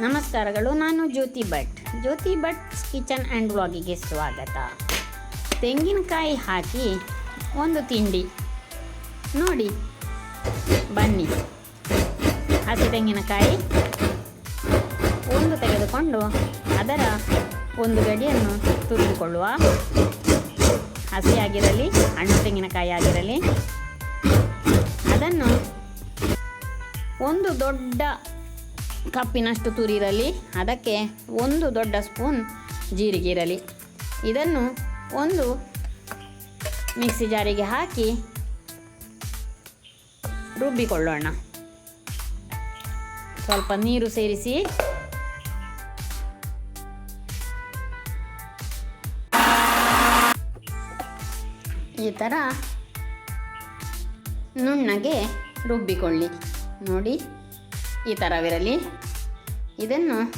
ನಮಸ್ಕಾರಗಳು, ನಾನು ಜ್ಯೋತಿ ಭಟ್. ಜ್ಯೋತಿ Bhat kitchen and ವ್ಲಾಗಿಗೆ ಸ್ವಾಗತ. ತೆಂಗಿನಕಾಯಿ ಹಾಕಿ ಒಂದು ತಿಂಡಿ. ನೋಡಿ, ಬನ್ನಿ. ಹಸಿ ತೆಂಗಿನಕಾಯಿ ಒಂದು ತೆಗೆದುಕೊಂಡು ಅದರ ಒಂದು ಗಡಿಯನ್ನು ತುರಿದುಕೊಳ್ಳುವ. ಹಸಿಯಾಗಿರಲಿ, ಹಣ್ಣು ತೆಂಗಿನಕಾಯಿ ಆಗಿರಲಿ, ಅದನ್ನು ಒಂದು ದೊಡ್ಡ ಕಪ್ಪಿನಷ್ಟು ತುರಿರಲಿ ಅದಕ್ಕೆ ಒಂದು ದೊಡ್ಡ ಸ್ಪೂನ್ ಜೀರಿಗೆ ಇರಲಿ. ಇದನ್ನು ಒಂದು ಮಿಕ್ಸಿ ಜಾರಿಗೆ ಹಾಕಿ ರುಬ್ಬಿಕೊಳ್ಳೋಣ. ಸ್ವಲ್ಪ ನೀರು ಸೇರಿಸಿ. ಈ ಥರ ನುಣ್ಣಗೆ ರುಬ್ಬಿಕೊಳ್ಳಿ. ನೋಡಿ. ಈ ಥರವಿರಲಿ ಇದನ್ನು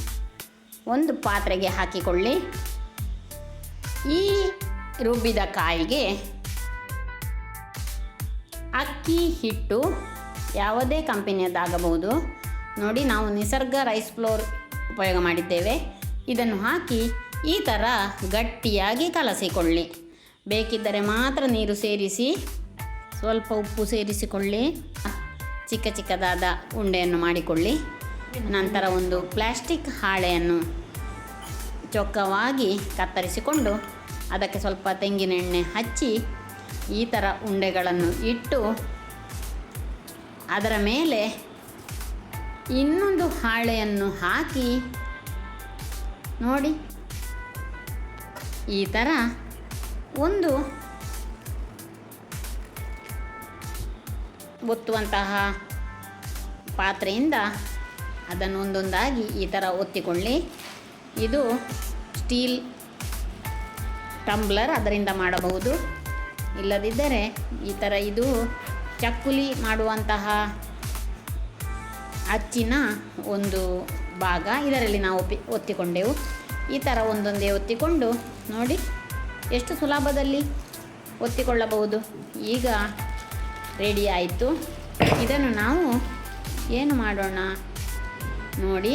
ಒಂದು ಪಾತ್ರೆಗೆ ಹಾಕಿಕೊಳ್ಳಿ. ಈ ರುಬ್ಬಿದ ಕಾಯಿಗೆ ಅಕ್ಕಿ, ಹಿಟ್ಟು ಯಾವುದೇ ಕಂಪೆನಿಯದ್ದಾಗಬಹುದು. ನೋಡಿ, ನಾವು ನಿಸರ್ಗ ರೈಸ್ ಫ್ಲೋರ್ ಉಪಯೋಗ ಮಾಡಿದ್ದೇವೆ. ಇದನ್ನು ಹಾಕಿ ಈ ಥರ ಗಟ್ಟಿಯಾಗಿ ಕಲಸಿಕೊಳ್ಳಿ. ಬೇಕಿದ್ದರೆ ಮಾತ್ರ ನೀರು ಸೇರಿಸಿ, ಸ್ವಲ್ಪ ಉಪ್ಪು ಸೇರಿಸಿಕೊಳ್ಳಿ. ಚಿಕ್ಕ ಚಿಕ್ಕದಾದ ಉಂಡೆಯನ್ನು ಮಾಡಿಕೊಳ್ಳಿ. ನಂತರ ಒಂದು ಪ್ಲಾಸ್ಟಿಕ್ ಹಾಳೆಯನ್ನು ಚೊಕ್ಕವಾಗಿ ಕತ್ತರಿಸಿಕೊಂಡು ಅದಕ್ಕೆ ಸ್ವಲ್ಪ ತೆಂಗಿನೆಣ್ಣೆ ಹಚ್ಚಿ ಈ ಥರ ಉಂಡೆಗಳನ್ನು ಇಟ್ಟು ಅದರ ಮೇಲೆ ಇನ್ನೊಂದು ಹಾಳೆಯನ್ನು ಹಾಕಿ ನೋಡಿ ಈ ಥರ ಒಂದು ಒತ್ತುವಂತಹ ಪಾತ್ರೆಯಿಂದ ಅದನ್ನು ಒಂದೊಂದಾಗಿ ಈ ಥರ ಒತ್ತಿಕೊಳ್ಳಿ. ಇದು ಸ್ಟೀಲ್ ಟಂಬ್ಲರ್ ಅದರಿಂದ ಮಾಡಬಹುದು. ಇಲ್ಲದಿದ್ದರೆ ಈ ಥರ ಇದು ಚಕ್ಕುಲಿ ಮಾಡುವಂತಹ ಅಚ್ಚಿನ ಒಂದು ಭಾಗ ಇದರಲ್ಲಿ ನಾವು ಒಪ್ಪಿ ಒತ್ತಿಕೊಂಡೆವು. ಈ ಥರ ಒಂದೊಂದೇ ಒತ್ತಿಕೊಂಡು ನೋಡಿ ಎಷ್ಟು ಸುಲಭದಲ್ಲಿ ಒತ್ತಿಕೊಳ್ಳಬಹುದು. ಈಗ ರೆಡಿ ಆಯಿತು. ಇದನ್ನು ನಾವು ಏನು ಮಾಡೋಣ ನೋಡಿ.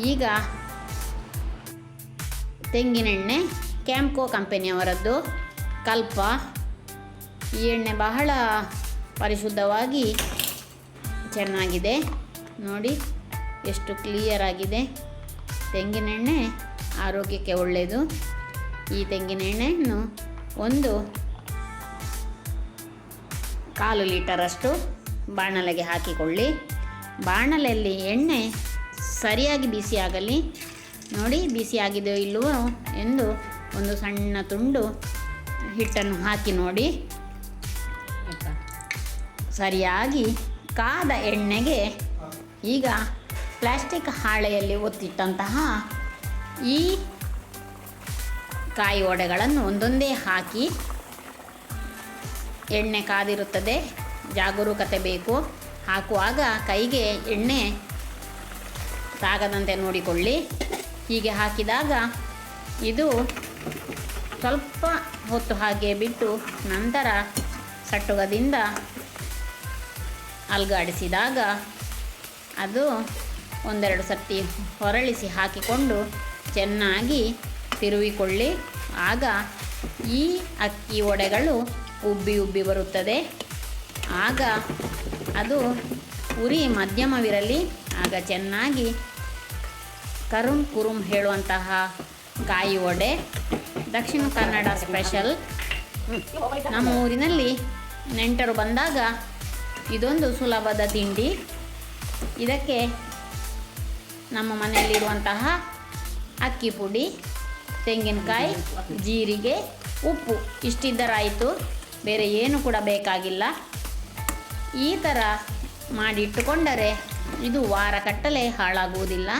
ಈಗ ತೆಂಗಿನೆಣ್ಣೆ, ಕ್ಯಾಂಪ್ಕೋ ಕಂಪೆನಿಯವರದ್ದು ಕಲ್ಪ. ಈ ಎಣ್ಣೆ ಬಹಳ ಪರಿಶುದ್ಧವಾಗಿ ಚೆನ್ನಾಗಿದೆ. ನೋಡಿ, ಎಷ್ಟು ಕ್ಲಿಯರ್ ಆಗಿದೆ. ತೆಂಗಿನೆಣ್ಣೆ ಆರೋಗ್ಯಕ್ಕೆ ಒಳ್ಳೆಯದು ಈ ತೆಂಗಿನೆಣ್ಣೆಯನ್ನು ಒಂದು ಕಾಲು ಲೀಟರಷ್ಟು ಬಾಣಲೆಗೆ ಹಾಕಿಕೊಳ್ಳಿ. ಬಾಣಲೆಯಲ್ಲಿ ಎಣ್ಣೆ ಸರಿಯಾಗಿ ಬಿಸಿಯಾಗಲಿ. ನೋಡಿ ಬಿಸಿಯಾಗಿದೆಯೋ ಇಲ್ಲವೋ ಎಂದು ಒಂದು ಸಣ್ಣ ತುಂಡು ಹಿಟ್ಟನ್ನು ಹಾಕಿ ನೋಡಿ. ಸರಿಯಾಗಿ ಕಾದ ಎಣ್ಣೆಗೆ ಈಗ ಪ್ಲಾಸ್ಟಿಕ್ ಹಾಳೆಯಲ್ಲಿ ಒತ್ತಿಟ್ಟಂತಹ ಈ ಕಾಯಿ ಒಡೆಗಳನ್ನು ಒಂದೊಂದೇ ಹಾಕಿ ಎಣ್ಣೆ ಕಾದಿರುತ್ತದೆ. ಜಾಗರೂಕತೆ ಬೇಕು. ಹಾಕುವಾಗ ಕೈಗೆ ಎಣ್ಣೆ ತಾಗದಂತೆ ನೋಡಿಕೊಳ್ಳಿ. ಹೀಗೆ ಹಾಕಿದಾಗ ಇದು ಸ್ವಲ್ಪ ಹೊತ್ತು ಹಾಗೆ ಬಿಟ್ಟು ನಂತರ ಸಟ್ಟುಗದಿಂದ ಅಲ್ಗಾಡಿಸಿದಾಗ ಅದು ಒಂದೆರಡು ಸರ್ತಿ ಹೊರಳಿಸಿ ಹಾಕಿಕೊಂಡು ಚೆನ್ನಾಗಿ ತಿರುವಿಕೊಳ್ಳಿ. ಆಗ ಈ ಅಕ್ಕಿ ಒಡೆಗಳು ಉಬ್ಬಿ ಉಬ್ಬಿ ಬರುತ್ತದೆ. ಆಗ ಅದು ಉರಿ ಮಧ್ಯಮವಿರಲಿ, ಆಗ ಚೆನ್ನಾಗಿ ಕರುಂ ಕುರುಂ ಹೇಳುವಂತಹ ಕಾಯಿ ಒಡೆ ದಕ್ಷಿಣ ಕನ್ನಡ ಸ್ಪೆಷಲ್. ನಮ್ಮ ಊರಿನಲ್ಲಿ ನೆಂಟರು ಬಂದಾಗ ಇದೊಂದು ಸುಲಭದ ತಿಂಡಿ. ಇದಕ್ಕೆ ನಮ್ಮ ಮನೆಯಲ್ಲಿರುವಂತಹ ಅಕ್ಕಿ ಪುಡಿ, ತೆಂಗಿನಕಾಯಿ, ಜೀರಿಗೆ, ಉಪ್ಪು. ಇಷ್ಟಿದ್ದರಾಯಿತು. ಬೇರೆ ಏನು ಕೂಡ ಬೇಕಾಗಿಲ್ಲ. ಈ ಥರ ಮಾಡಿಟ್ಟುಕೊಂಡರೆ ಇದು ವಾರ ಕಟ್ಟಲೆ ಹಾಳಾಗುವುದಿಲ್ಲ.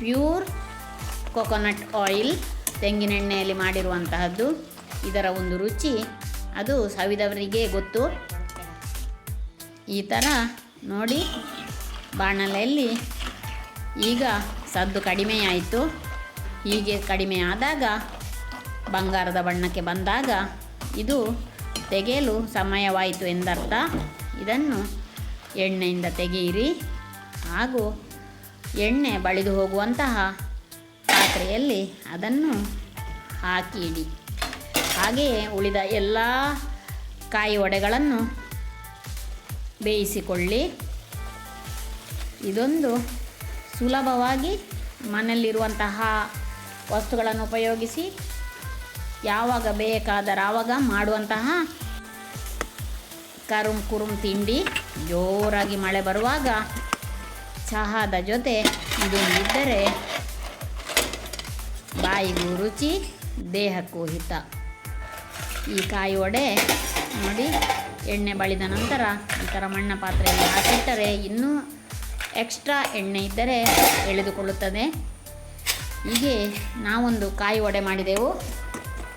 ಪ್ಯೂರ್ ಕೊಕೊನಟ್ ಆಯಿಲ್ ತೆಂಗಿನೆಣ್ಣೆಯಲ್ಲಿ ಮಾಡಿರುವಂತಹದ್ದು. ಇದರ ಒಂದು ರುಚಿ, ಅದು ಸವಿದವರಿಗೆ ಗೊತ್ತು. ಈ ಥರ ನೋಡಿ, ಬಾಣಲೆಯಲ್ಲಿ ಈಗ ಸದ್ದು ಕಡಿಮೆಯಾಯಿತು. ಹೀಗೆ ಕಡಿಮೆ ಆದಾಗ ಬಂಗಾರದ ಬಣ್ಣಕ್ಕೆ ಬಂದಾಗ ಇದು ತೆಗೆಯಲು ಸಮಯವಾಯಿತು ಎಂದರ್ಥ. ಇದನ್ನು ಎಣ್ಣೆಯಿಂದ ತೆಗೆಯಿರಿ. ಹಾಗೂ ಎಣ್ಣೆ ಬಳಿದು ಹೋಗುವಂತಹ ಪಾತ್ರೆಯಲ್ಲಿ ಅದನ್ನು ಹಾಕಿ ಇಡಿ ಹಾಗೆಯೇ ಉಳಿದ ಎಲ್ಲ ಕಾಯಿ ಒಡೆಗಳನ್ನು ಬೇಯಿಸಿಕೊಳ್ಳಿ. ಇದೊಂದು ಸುಲಭವಾಗಿ ಮನೆಯಲ್ಲಿರುವಂತಹ ವಸ್ತುಗಳನ್ನು ಉಪಯೋಗಿಸಿ ಯಾವಾಗ ಬೇಕಾದರೆ ಆವಾಗ ಮಾಡುವಂತಹ ಕರುಮ್ ಕುರುಮ್ ತಿಂಡಿ ಜೋರಾಗಿ ಮಳೆ ಬರುವಾಗ ಚಹಾದ ಜೊತೆ ಇದು ಇದ್ದರೆ ಬಾಯಿಗೂ ರುಚಿ, ದೇಹಕ್ಕೂ ಹಿತ. ಈ ಕಾಯಿ ವಡೆ ನೋಡಿ, ಎಣ್ಣೆ ಬಳಿದ ನಂತರ ಈ ಥರ ಮಣ್ಣ ಪಾತ್ರೆಯಲ್ಲಿ ಹಾಕಿಟ್ಟರೆ ಇನ್ನೂ ಎಕ್ಸ್ಟ್ರಾ ಎಣ್ಣೆ ಇದ್ದರೆ ಎಳೆದುಕೊಳ್ಳುತ್ತದೆ. ಹೀಗೆ ನಾವೊಂದು ಕಾಯಿ ವಡೆ ಮಾಡಿದೆವು.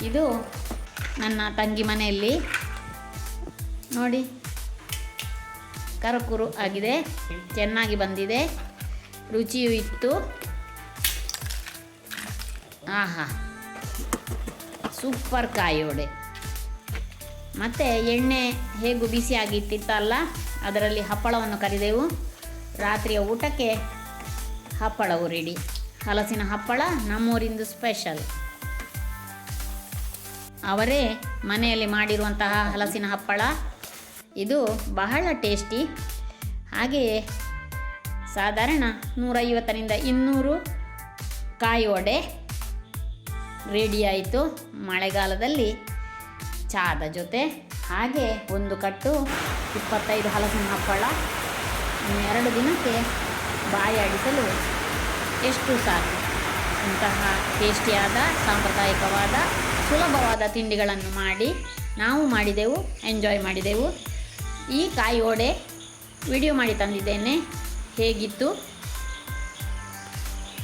ಇದು ನನ್ನ ತಂಗಿ ಮನೆಯಲ್ಲಿ. ನೋಡಿ, ಕರಕುರು ಆಗಿದೆ, ಚೆನ್ನಾಗಿ ಬಂದಿದೆ, ರುಚಿಯೂ ಇತ್ತು. ಆಹಾ, ಸೂಪರ್ ಕಾಯಿ ವಡೆ ಮತ್ತು ಎಣ್ಣೆ ಹೇಗೂ ಬಿಸಿಯಾಗಿ ಇಟ್ಟಿತ್ತಲ್ಲ ಅದರಲ್ಲಿ ಹಪ್ಪಳವನ್ನು ಕರಿದೆವು. ರಾತ್ರಿಯ ಊಟಕ್ಕೆ ಹಪ್ಪಳವು ರೆಡಿ ಹಲಸಿನ ಹಪ್ಪಳ ನಮ್ಮೂರಿಂದು ಸ್ಪೆಷಲ್ ಅವರೇ ಮನೆಯಲ್ಲಿ ಮಾಡಿರುವಂತಹ ಹಲಸಿನ ಹಪ್ಪಳ. ಇದು ಬಹಳ ಟೇಸ್ಟಿ. ಹಾಗೆಯೇ ಸಾಧಾರಣ ನೂರೈವತ್ತರಿಂದ ಇನ್ನೂರು ಕಾಯಿ ಒಡೆ ರೆಡಿಯಾಯಿತು ಮಳೆಗಾಲದಲ್ಲಿ ಚಹಾದ ಜೊತೆ ಹಾಗೆ ಒಂದು ಕಟ್ಟು ಇಪ್ಪತ್ತೈದು ಹಲಸಿನ ಹಪ್ಪಳ. ಎರಡು ದಿನಕ್ಕೆ ಬಾಯಾಡಿಸಲು ಎಷ್ಟು ಸಾಕು. ಇಂತಹ ಟೇಸ್ಟಿಯಾದ, ಸಾಂಪ್ರದಾಯಿಕವಾದ ಸುಲಭವಾದ ತಿಂಡಿಗಳನ್ನು ಮಾಡಿ ನಾವು ಮಾಡಿದೆವು ಎಂಜಾಯ್ ಮಾಡಿದೆವು. ಈ ಕಾಯಿ ಒಡೆ ವಿಡಿಯೋ ಮಾಡಿ ತಂದಿದ್ದೇನೆ. ಹೇಗಿತ್ತು?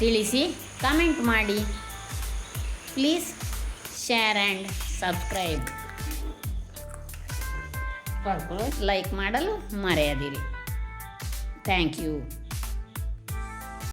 ತಿಳಿಸಿ. ಕಮೆಂಟ್ ಮಾಡಿ. Please share and subscribe like ಮಾಡಲು ಮರೆಯದಿರಿ. Thank you